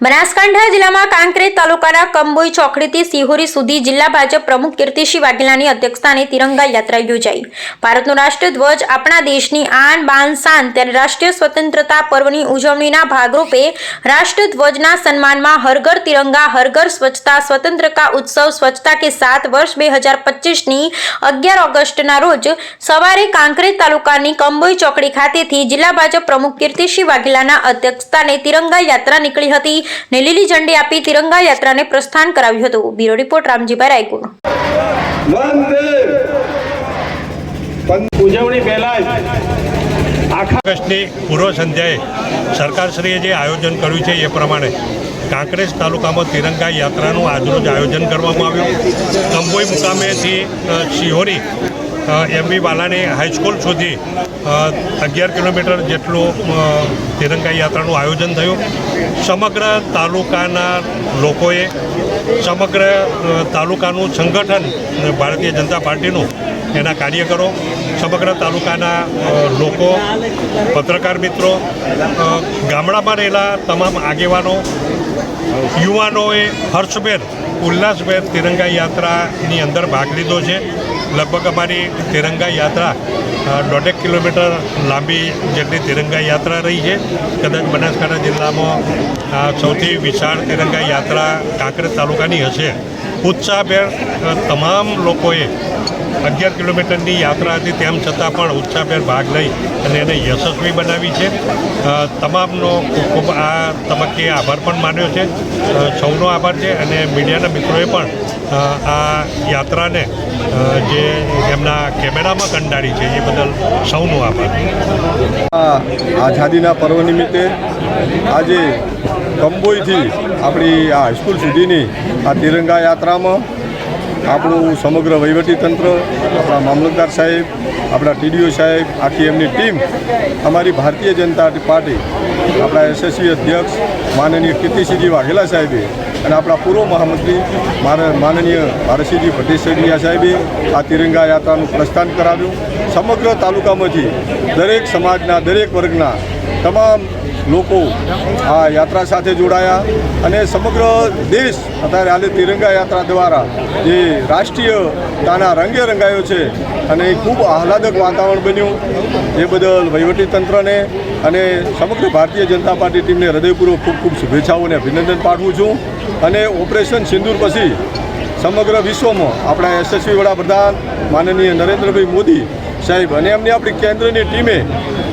બનાસકાંઠા જિલ્લામાં કાંકરેજ તાલુકાના કંબોઈ ચોકડીથી સિહોરી સુધી જિલ્લા ભાજપ પ્રમુખ કીર્તિસિંહ વાઘેલાની અધ્યક્ષતાને તિરંગા યાત્રા યોજાઈ. ભારતનો રાષ્ટ્રધ્વજ આપણા દેશની આન બાન શાન ત્યારે રાષ્ટ્રીય સ્વતંત્રતા પર્વની ઉજવણીના ભાગરૂપે રાષ્ટ્રધ્વજના સન્માનમાં હરઘર તિરંગા, હરઘર સ્વચ્છતા, સ્વતંત્રતા ઉત્સવ સ્વચ્છતા કે સાત વર્ષ બે હજાર પચીસની અગિયાર ઓગસ્ટના રોજ સવારે કાંકરેજ તાલુકાની કંબોઈ ચોકડી ખાતેથી જિલ્લા ભાજપ પ્રમુખ કીર્તિસિંહ વાઘેલાના અધ્યક્ષતાને તિરંગા યાત્રા નીકળી હતી. ને લીલી ઝંડી આપી તિરંગા યાત્રાને પ્રસ્થાન કરાવ્યું હતું. બ્યુરો રિપોર્ટ રામજીભાઈ રાયગુણ ઉજવણી પહેલા આખા ઓગસ્ટની પૂર્વ સંધ્યાએ સરકારશ્રીએ જે આયોજન કર્યું છે એ પ્રમાણે કાંકરેજ તાલુકામાં તિરંગા યાત્રાનું આજરોજ આયોજન કરવામાં આવ્યું. કંબોઈ મુકામેથી શિહોરી એમબી બાલાની હાઈસ્કૂલ સુધી અગિયાર કિલોમીટર જેટલું તિરંગા યાત્રાનું આયોજન થયું. સમગ્ર તાલુકાના લોકોએ, સમગ્ર તાલુકાનું સંગઠન ભારતીય જનતા પાર્ટીનું એના કાર્યકરો, સમગ્ર તાલુકાના લોકો, પત્રકાર મિત્રો ગામડામાં રહેલા તમામ આગેવાનો, યુવાનોએ હર્ષભેર ઉલ્લાસભેર તિરંગા યાત્રાની અંદર ભાગ લીધો છે. લગભગ અમારી તિરંગા યાત્રા દોઢેક કિલોમીટર લાંબી જેટલી તિરંગા યાત્રા રહી છે. કદાચ બનાસકાંઠા જિલ્લામાં સૌથી વિશાળ તિરંગા યાત્રા કાંકરેજ તાલુકાની હશે. ઉત્સાહભેર તમામ લોકોએ અગિયાર કિલોમીટરની યાત્રા હતી, તેમ છતાં પણ ઉત્સાહભેર ભાગ લઈ અને એને યશસ્વી બનાવી છે. તમામનો ખૂબ ખૂબ આ તબક્કે આભાર પણ માન્યો છે. સૌનો આભાર છે અને મીડિયાના મિત્રોએ પણ આ યાત્રાને જે એમના કેમેરામાં કંડાળી છે, એ બદલ સૌનો આભાર. આઝાદીના પર્વ નિમિત્તે આજે કંબોઈથી આપણી આ હાઈસ્કૂલ સુધીની આ તિરંગા યાત્રામાં આપણું સમગ્ર વહીવટીતંત્ર, આપણા મામલતદાર સાહેબ, આપણા ટીડીઓ સાહેબ, આખી એમની ટીમ, અમારી ભારતીય જનતા પાર્ટી, આપણા એસએસસી અધ્યક્ષ, માનનીય કીર્તિસિંહજી વાઘેલા સાહેબે અને આપણા પૂર્વ મહામંત્રી માનનીય ભારતસિંહજી ભટ્ટેશ્વરિયા સાહેબે આ તિરંગા યાત્રાનું પ્રસ્થાન કરાવ્યું. સમગ્ર તાલુકામાંથી દરેક સમાજના, દરેક વર્ગના તમામ લોકો આ યાત્રા સાથે જોડાયા અને સમગ્ર દેશ અત્યારે હાલે તિરંગા યાત્રા દ્વારા જે રાષ્ટ્રીયતાના રંગે રંગાયો છે અને એ ખૂબ આહલાદક વાતાવરણ બન્યું. એ બદલ વહીવટીતંત્રને અને સમગ્ર ભારતીય જનતા પાર્ટી ટીમને હૃદયપૂર્વક ખૂબ ખૂબ શુભેચ્છાઓ અને અભિનંદન પાઠવું છું. અને ઓપરેશન સિંદૂર પછી સમગ્ર વિશ્વમાં આપણા યશસ્વી વડાપ્રધાન માનનીય નરેન્દ્રભાઈ મોદી સાહેબ અને એમની આપણી કેન્દ્રની ટીમે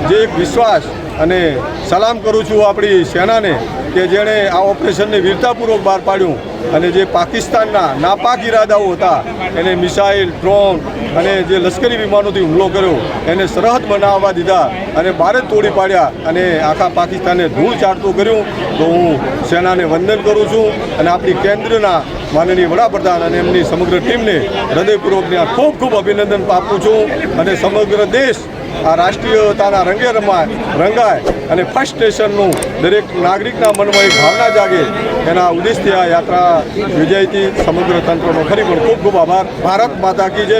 જે એક વિશ્વાસ અને સલામ કરું છું આપણી સેનાને કે જેણે આ ઓપરેશનને વીરતાપૂર્વક બહાર પાડ્યું અને જે પાકિસ્તાનના નાપાક ઇરાદાઓ હતા, એને મિસાઇલ, ડ્રોન અને જે લશ્કરી વિમાનોથી હુમલો કર્યો, એને સરહદ બનાવવા દીધા અને ભારત તોડી પાડ્યા અને આખા પાકિસ્તાને ધૂળ ચાડતું કર્યું. તો હું સેનાને વંદન કરું છું અને આપણી કેન્દ્રના માનનીય વડાપ્રધાન અને એમની સમગ્ર ટીમને હૃદયપૂર્વકને ખૂબ ખૂબ અભિનંદન આપું છું અને સમગ્ર દેશ આ રાષ્ટ્રીયતાના રંગે રમાય રંગાય. અને ફર્સ્ટ સ્ટેશનનું દરેક નાગરિકના મનમાં એક ભાવના જાગે. એના ઉદ્દેશથી આ યાત્રા યોજાઈ હતી. સમગ્ર તંત્રનો ફરી પણ ખૂબ ખૂબ આભાર. ભારત માતા કી જય.